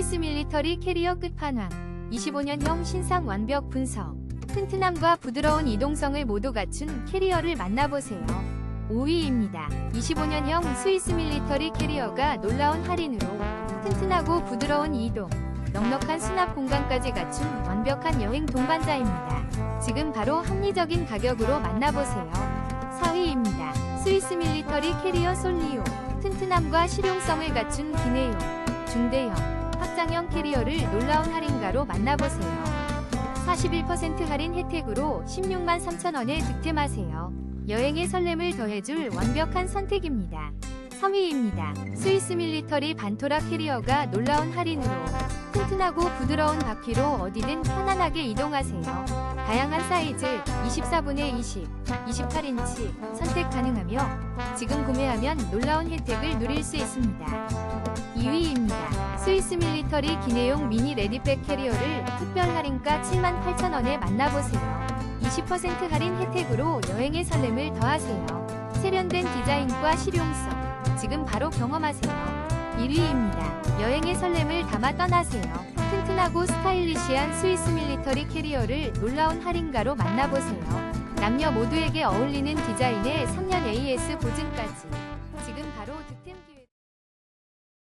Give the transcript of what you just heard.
스위스 밀리터리 캐리어 끝판왕 25년형 신상 완벽 분석 튼튼함과 부드러운 이동성을 모두 갖춘 캐리어를 만나보세요. 5위입니다. 25년형 스위스 밀리터리 캐리어가 놀라운 할인으로 튼튼하고 부드러운 이동, 넉넉한 수납 공간까지 갖춘 완벽한 여행 동반자입니다. 지금 바로 합리적인 가격으로 만나보세요. 4위입니다. 스위스 밀리터리 캐리어 솔리오 튼튼함과 실용성을 갖춘 기내용, 중대형, 확장형 캐리어를 놀라운 할인가로 만나보세요. 41% 할인 혜택으로 16만 3천원에 득템하세요. 여행의 설렘을 더해줄 완벽한 선택입니다. 3위입니다. 스위스 밀리터리 반토라 캐리어가 놀라운 할인으로 튼튼하고 부드러운 바퀴로 어디든 편안하게 이동하세요. 다양한 사이즈 24분의 20, 28인치 선택 가능하며 지금 구매하면 놀라운 혜택을 누릴 수 있습니다. 2위입니다. 스위스 밀리터리 기내용 미니 레디백 캐리어를 특별 할인가 78,000원에 만나보세요. 20% 할인 혜택으로 여행의 설렘을 더하세요. 세련된 디자인과 실용성 지금 바로 경험하세요. 1위입니다. 여행의 설렘을 담아 떠나세요. 튼튼하고 스타일리시한 스위스 밀리터리 캐리어를 놀라운 할인가로 만나보세요. 남녀 모두에게 어울리는 디자인의 3년 AS 보증까지.